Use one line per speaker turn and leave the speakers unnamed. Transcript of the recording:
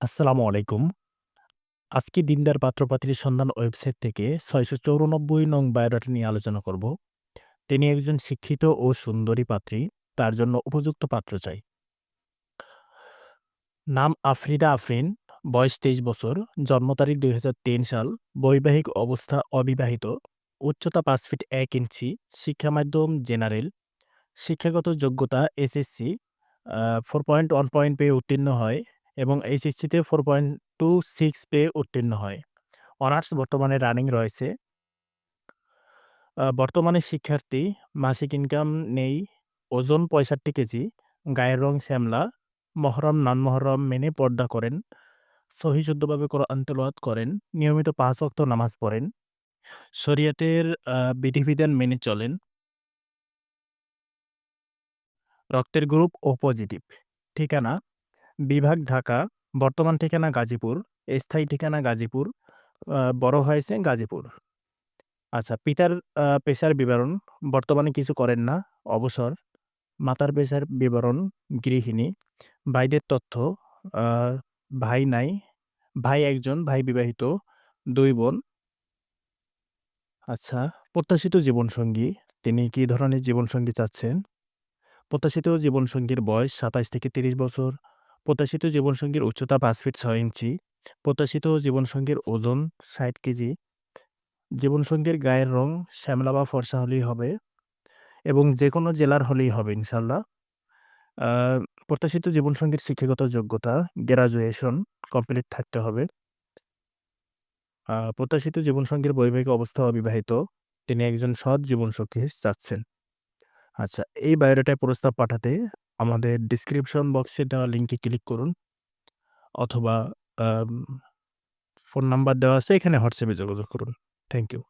আসসালামু আলাইকুম। আজকে দিনদার পাত্র-পাত্রীর সন্ধান ওয়েবসাইট থেকে ৬৯৪ নং বায়োডাটা নিয়ে আলোচনা করব। তিনি একজন শিক্ষিত ও সুন্দরী পাত্রী। তার জন্য উপযুক্ত পাত্র চাই। নাম আফরিদা আফরিন, বয়স ২৩ বছর, জন্ম তারিখ ২০০৩ সাল, বৈবাহিক অবস্থা অবিবাহিত, উচ্চতা পাঁচ ফিট এক ইঞ্চি, শিক্ষা মাধ্যম জেনারেল, শিক্ষাগত যোগ্যতা এসএসসি আ 4.1 পেয়ে উত্তীর্ণ হয় এবং এইচএসসিতে 4.26 পেয়ে উত্তীর্ণ হয়। অনার্স বর্তমানে রানিং রয়েছে। বর্তমানে শিক্ষার্থী, মাসিক ইনকাম নেই, ওজন ৬৫ কেজি, গায়ের রং শ্যামলা, মহরম নন-মহরম মেনে পর্দা করেন, সহিহ শুদ্ধভাবে কোরআন করেন, নিয়মিত পাঁচ ওয়াক্ত নামাজ পড়েন, শরিয়তের বিধিবিধান মেনে চলেন। রক্তের গ্রুপ ও পজিটিভ। ঠিকানা: বিভাগ ঢাকা, বর্তমান ঠিকানা গাজীপুর, স্থায়ী ঠিকানা গাজীপুর, বড় হয়েছে গাজীপুর। আচ্ছা পিতার পেশার বিবরণ: বর্তমানে কিছু করেন না, অবসর। মাতার পেশার বিবরণ: গৃহিণী। ভাইদের তথ্য: ভাই নাই, ভাই একজন, ভাই বিবাহিত, দুই বোন। আচ্ছা প্রত্যাশিত জীবনসঙ্গী: তিনি কি ধরনের জীবনসঙ্গী চাচ্ছেন? প্রত্যাশিত জীবনসঙ্গীর বয়স ২৭ থেকে ৩০ বছর, প্রত্যাশিত জীবনসঙ্গীর উচ্চতা পাঁচ ফিট ৬ ইঞ্চি, প্রত্যাশিত জীবনসঙ্গীর ওজন ৬০ কেজি, জীবনসঙ্গীর গায়ের রং শ্যামলা বা ফর্সা হলেই হবে এবং যে কোনো জেলার হলেই হবে ইনশাল্লাহ প্রত্যাশিত জীবনসঙ্গীর শিক্ষাগত যোগ্যতা গ্রাজুয়েশন কমপ্লিট থাকতে হবে। প্রত্যাশিত জীবনসঙ্গীর বৈবাহিক অবস্থা অবিবাহিত। তিনি একজন সৎ জীবনসঙ্গী চাচ্ছেন। আচ্ছা এই বায়োডাটায় প্রস্তাব পাঠাতে আমাদের ডিসক্রিপশন বক্সে দেওয়া লিঙ্কে ক্লিক করুন। অথবা ফোন নাম্বার দেওয়া আছে, এখানে হোয়াটসঅ্যাপে যোগাযোগ করুন। Thank you.